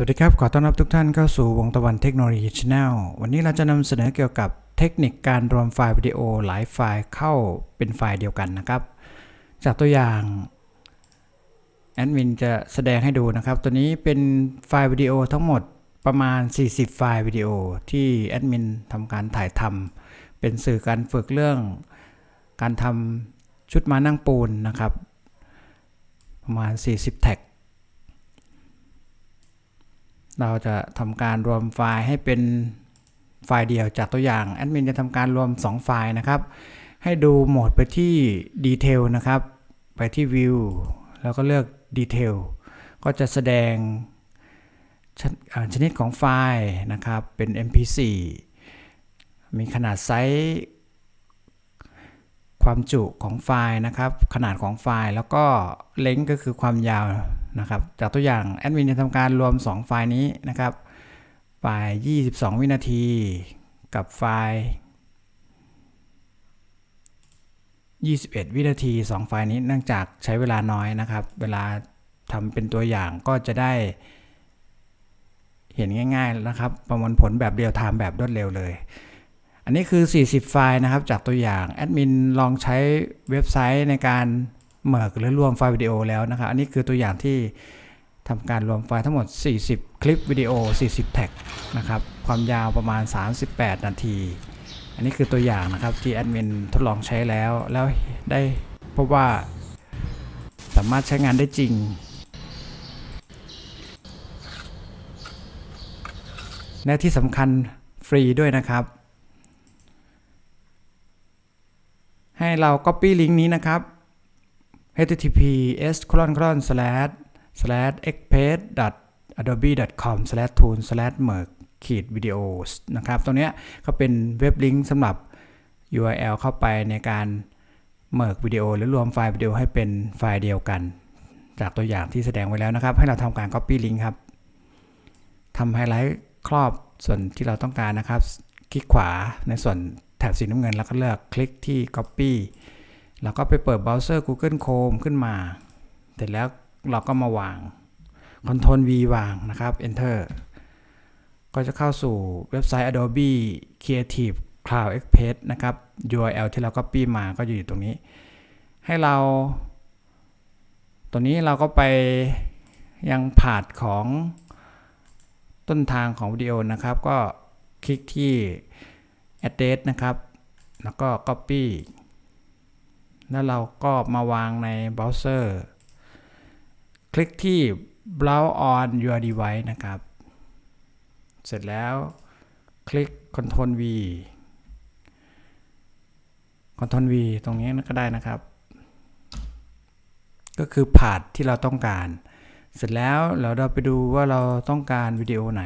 สวัสดีครับ ขอต้อนรับทุกท่านเข้าสู่วงตะวันเทคโนโลยีช Channel วันนี้เราจะนำเสนอเกี่ยวกับเทคนิคการรวมไฟล์วิดีโอหลายไฟล์เข้าเป็นไฟล์เดียวกันนะครับ จากตัวอย่างแอดมินจะแสดงให้ดูนะครับ ตัวนี้เป็นไฟล์วิดีโอทั้งหมดประมาณ 40 ไฟล์วิดีโอที่แอดมินทำการถ่ายทำเป็นสื่อการฝึกเรื่อง การทำชุดมานั่งปูนนะครับ ประมาณ 40 แท็ก เราจะทำการรวมไฟล์ให้เป็นไฟล์เดียวจากตัวอย่างแอดมินจะทำการรวม 2 ไฟล์นะครับ ให้ดูโหมดไปที่ Detail นะครับ ไปที่ View แล้วก็เลือก Detail ก็จะแสดงชชนิดของไฟล์นะครับเป็น MP4 มีขนาดไซส์ความจุของไฟล์นะครับ ขนาดของไฟล์แล้วก็เลงก็คือความยาว นะครับ จากตัวอย่างแอดมินจะทำการรวม 2 ไฟล์นี้นะครับ ไฟล์ 22 วินาที กับไฟล์ 21 วินาที 2 ไฟล์นี้เนื่องจากใช้เวลาน้อยนะครับ เวลาทำเป็นตัวอย่างก็จะได้เห็นง่ายๆนะครับ ประมวลผลแบบเรียลไทม์แบบรวดเร็วเลย อันนี้คือ 40 ไฟล์นะครับ จากตัวอย่าง แอดมินลองใช้เว็บไซต์ในการ เมิร์กหรือรวมไฟล์วิดีโอแล้วนะครับอันนี้คือตัวอย่างที่ทำการรวมไฟล์ทั้งหมด 40 คลิปวิดีโอ 40 แท็กนะครับความยาวประมาณ 38 นาที อันนี้คือตัวอย่างนะครับที่แอดมินทดลองใช้แล้ว แล้วได้พบว่าสามารถใช้งานได้จริง และที่สำคัญฟรีด้วยนะครับ ให้เรา Copy ลิงก์นี้นะครับ https colon colon slash slash express adobe com slash tool slash merge ขีด videos นะครับตรงเนี้ยก็เป็นเว็บลิงก์สำหรับ URL เข้าไปในการเมิร์กวิดีโอหรือรวมไฟล์วิดีโอให้เป็นไฟล์เดียวกัน จากตัวอย่างที่แสดงไว้แล้วนะครับ ให้เราทำการ Copy ลิงก์ครับทำไฮไลท์ครอบส่วนที่เราต้องการนะครับ คลิกขวาในส่วนแถบสีน้ำเงินแล้วก็เลือกคลิกที่ Copy แล้วก็ไปเปิดเบราว์เซอร์ Google Chrome ขึ้นมา เสร็จแล้วเราก็มาวาง Ctrl V วางนะครับ Enter ก็จะเข้าสู่เว็บไซต์ Adobe Creative Cloud Express นะครับ URL ที่เรา Copy มาก็อยู่ตรงนี้ ให้เรา ตัวนี้เราก็ไปยังผาดของต้นทางของวิดีโอนะครับ ก็คลิกที่ address นะครับ แล้วก็ copy แล้วเราก็มาวางในเบราว์เซอร์ คลิกที่ browse on your device นะครับ เสร็จแล้วคลิก Ctrl V Ctrl V ตรงนี้ก็ได้นะครับ ก็คือผาดที่เราต้องการ เสร็จแล้วเราเราไปดูว่าเราต้องการวิดีโอไหน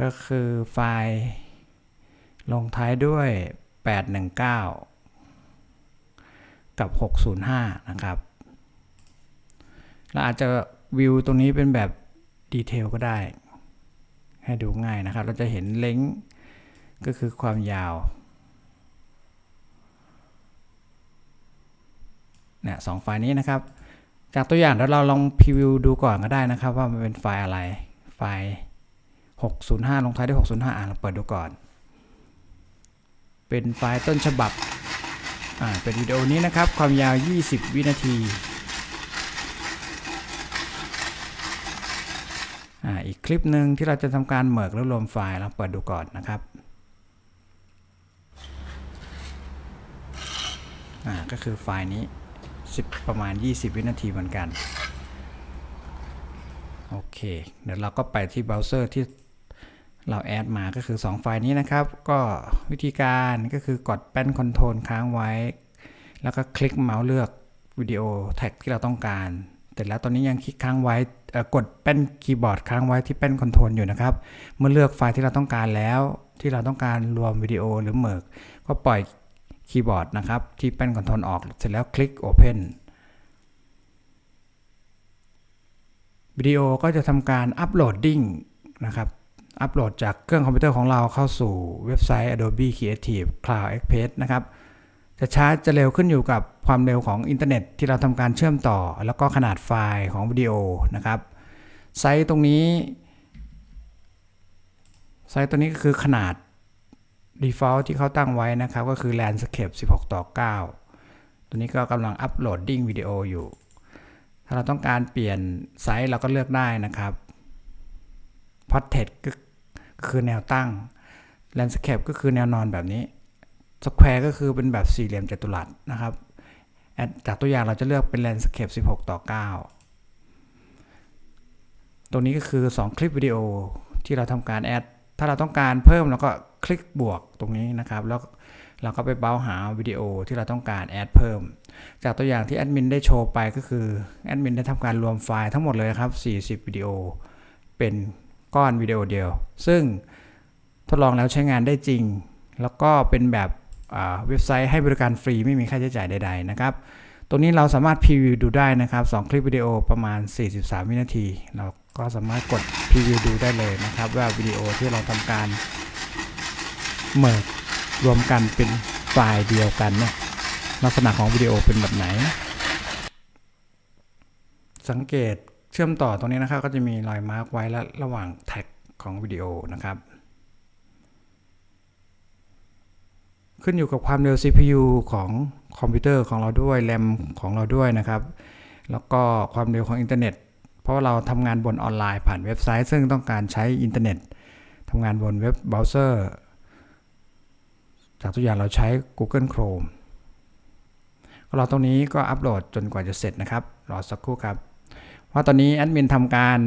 ก็คือไฟล์ลงท้ายด้วย 819 กับ 605 นะครับเราอาจจะวิวตรงนี้เป็นแบบดีเทลก็ได้ ให้ดูง่ายนะครับ เราจะเห็นเล้งก็คือความยาวเนี่ยสองไฟล์นี้นะครับ จากตัวอย่างแล้วเราลองพรีวิวดูก่อนก็ได้นะครับ ว่ามันเป็นไฟล์อะไร ไฟล์ 605 ลงท้ายด้วย 605 อ่านเราเปิดดูก่อน เป็นไฟล์ต้นฉบับ อ่าเป็นวิดีโอนี้นะครับ ความยาว 20 วินาทีอ่าอีกคลิปหนึ่งที่เราจะทำการเหมิกแล้วรวมไฟล์เราเปิดดูก่อนนะครับอ่าก็คือไฟล์นี้ 10 ประมาณ 20 วินาทีเหมือนกัน โอเค เดี๋ยวเราก็ไปที่เบราว์เซอร์ที่ เราแอดมาก็คือ 2 ไฟล์นี้นะครับ ก็วิธีการก็คือกดแป้นคอนโทรลค้างไว้ แล้วก็คลิกเมาส์เลือกวิดีโอแท็กที่เราต้องการแต่แล้วตอนนี้ยังคลิกค้างไว้กดแป้นคีย์บอร์ดค้างไว้ที่แป้นคอนโทรลอยู่นะครับ เมื่อเลือกไฟล์ที่เราต้องการแล้ว ที่เราต้องการรวมวิดีโอหรือเมิร์กก็ปล่อยคีย์บอร์ดนะครับ ที่แป้นคอนโทรลออกเสร็จแล้วคลิก Open วิดีโอก็จะทำการอัปโหลดดิ้งนะครับ อัปโหลดจากเครื่องคอมพิวเตอร์ของเราเข้าสู่เว็บไซต์ Adobe Creative Cloud Express นะครับ จะช้าจะเร็วขึ้นอยู่กับความเร็วของอินเทอร์เน็ตที่เราทำการเชื่อมต่อ แล้วก็ขนาดไฟล์ของวิดีโอนะครับ ไซส์ตรงนี้ ไซส์ตัวนี้ก็คือขนาด default ที่เขาตั้งไว้นะครับ ก็คือ landscape 16 ต่อ 9 ตัวนี้ก็กำลังอัปโหลดดิ้งวิดีโออยู่ ถ้าเราต้องการเปลี่ยนไซส์เราก็เลือกได้นะครับ portrait ก็ คือแนวตั้ง landscape ก็คือแนวนอนแบบนี้ square ก็คือเป็นแบบสี่เหลี่ยมจัตุรัสนะครับ จากตัวอย่างเราจะเลือกเป็น landscape 16 ต่อ 9 ตรงนี้ก็คือ 2 คลิปวิดีโอที่เราทำการแอด ถ้าเราต้องการเพิ่มเราก็คลิกบวกตรงนี้นะครับ แล้วเราก็ไปเบ้าหาวิดีโอที่เราต้องการแอดเพิ่ม จากตัวอย่างที่แอดมินได้โชว์ไปก็คือแอดมินได้ทำการรวมไฟล์ทั้งหมดเลยครับ 40 วิดีโอเป็น ก้อนวิดีโอเดียว ซึ่งทดลองแล้วใช้งานได้จริง แล้วก็เป็นแบบเว็บไซต์ให้บริการฟรีไม่มีค่าใช้จ่ายใด ๆ นะครับ ตรงนี้เราสามารถพรีวิวดูได้นะครับ 2 คลิปวิดีโอประมาณ 43 วินาที เราก็สามารถกดพรีวิวดูได้เลยนะครับ ว่าวิดีโอที่เราทำการเมิร์รวมกันเป็นไฟล์เดียวกันเนี่ยลักษณะของวิดีโอเป็นแบบไหน สังเกต เชื่อมต่อตรงนี้นะครับ ก็จะมีรอยมาร์กไว้และระหว่างแท็กของวิดีโอนะครับ ขึ้นอยู่กับความเร็ว CPU ของคอมพิวเตอร์ของเราด้วยแรมของเราด้วยนะครับ แล้วก็ความเร็วของอินเทอร์เน็ต เพราะว่าเราทำงานบนออนไลน์ผ่านเว็บไซต์ ซึ่งต้องการใช้อินเทอร์เน็ตทำงานบนเว็บเบราว์เซอร์จากตัวอย่างเราใช้ Google Chrome เราตรงนี้ก็อัปโหลดจนกว่าจะเสร็จนะครับ รอสักครู่ครับ เพราตอนนี้แอดมินทำการ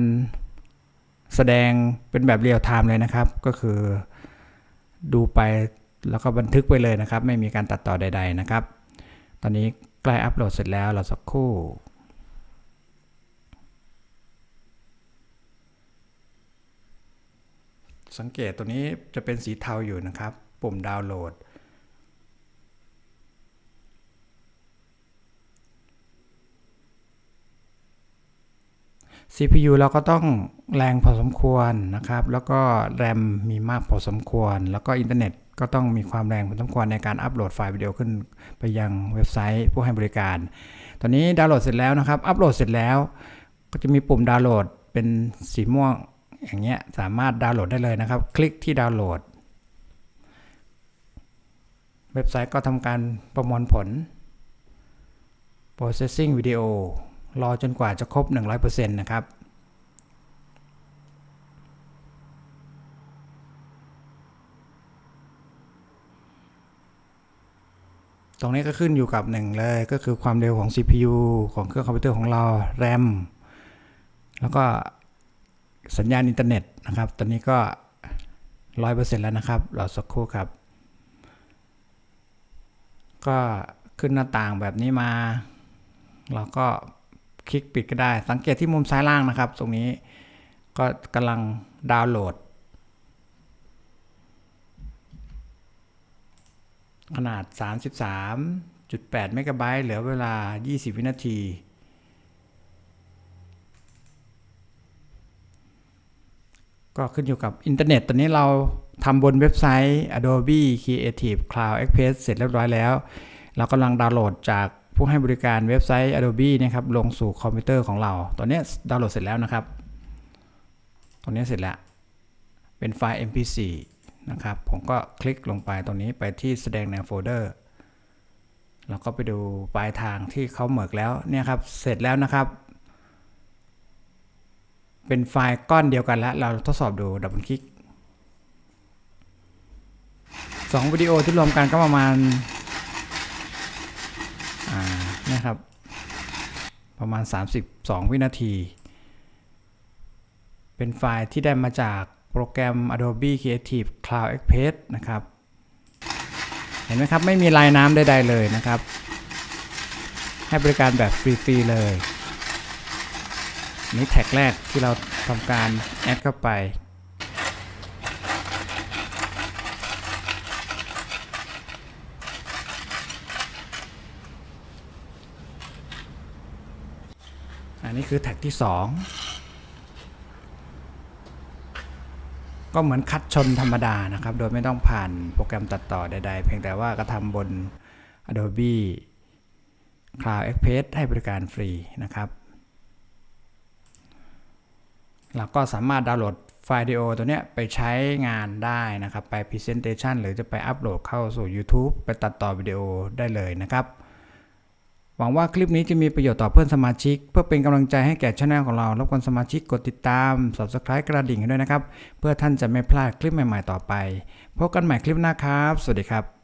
แสดงเป็นแบบเรียลไทม์เลยนะครับ ก็คือดูไปแล้วก็บันทึกไปเลยนะครับ ไม่มีการตัดต่อใด ๆ นะครับ ตอนนี้ใกล้อัปโหลดเสร็จแล้วเราสักครู่สังเกตตัวนี้จะเป็นสีเทาอยู่นะครับ ปุ่มดาวน์โหลด CPU เราก็ต้องแรงพอสมควรนะครับ แล้วก็แรมมีมากพอสมควร แล้วก็อินเทอร์เน็ตก็ต้องมีความแรงพอสมควรในการอัปโหลดไฟล์วิดีโอขึ้นไปยังเว็บไซต์ผู้ให้บริการ ตอนนี้ดาวน์โหลดเสร็จแล้วนะครับ อัปโหลดเสร็จแล้ว ก็จะมีปุ่มดาวน์โหลดเป็นสีม่วงอย่างเงี้ย สามารถดาวน์โหลดได้เลยนะครับ คลิกที่ดาวน์โหลด เว็บไซต์ก็ทำการประมวลผล processing วิดีโรอจนกว่าจะครบ 100%นะครับตรงนี้ก็ขึ้นอยู่กับหนึ่งเลยก็คือความเร็วของ CPU ของเครื่องคอมพิวเตอร์ของเรา RAM แล้วก็สัญญาณอินเทอร์เน็ตนะครับ ตอนนี้ก็ 100%แล้วนะครับรอสักครู่ครับ ก็ขึ้นหน้าต่างแบบนี้มา เราก็ คลิกปิดก็ได้ สังเกตที่มุมซ้ายล่างนะครับ ตรงนี้ก็กำลังดาวน์โหลด ขนาด 33.8 เมกะไบต์เหลือเวลา 20 วินาที ก็ขึ้นอยู่กับอินเทอร์เน็ต ตอนนี้เราทำบนเว็บไซต์ Adobe Creative Cloud Express เสร็จเรียบร้อยแล้ว เรากำลังดาวน์โหลดจาก ผู้ให้บริการเว็บไซต์ Adobe นะครับลงสู่คอมพิวเตอร์ของเรา ตอนนี้ดาวน์โหลดเสร็จแล้วนะครับตรงนี้เสร็จแล้ว เป็นไฟล์ mp4 นะครับ ผมก็คลิกลงไปตรงนี้ไปที่แสดงในโฟลเดอร์ แล้วก็ไปดูปลายทางที่เขาเหมือกแล้วเนี่ยครับ เสร็จแล้วนะครับ เป็นไฟล์ก้อนเดียวกันแล้ว เราทดสอบดูดับเบิลคลิกสองวิดีโอที่รวมกันก็ประมาณ นี่ยครับ ประมาณ 32 วินาที เป็นไฟล์ที่ได้มาจากโปรแกรม Adobe Creative Cloud Express นะครับ เห็นไหมครับ ไม่มีลายน้ำใดๆเลยนะครับ ให้บริการแบบฟรีๆเลยนี่แท็กแรกที่เราทำการแอดเข้าไป คือแท็กที่ 2 ก็เหมือนคัดชนธรรมดานะครับ โดยไม่ต้องผ่านโปรแกรมตัดต่อใด ๆ เพียงแต่ว่ากระทำบน Adobe Cloud Express ให้บริการฟรีนะครับเราก็สามารถดาวน์โหลดไฟล์วิดีโอตัวเนี้ยไปใช้งานได้นะครับ ไป Presentation หรือจะไปอัปโหลดเข้าสู่ YouTube ไปตัดต่อวิดีโอได้เลยนะครับ หวังว่าคลิปนี้จะมีประโยชน์ต่อเพื่อนสมาชิก เพื่อเป็นกำลังใจให้แก่ช่องของเรารบกวนสมาชิกกดติดตาม Subscribe กระดิ่งให้ด้วยนะครับ เพื่อท่านจะไม่พลาดคลิปใหม่ ๆ ต่อไป พบกันใหม่คลิปหน้าครับ สวัสดีครับ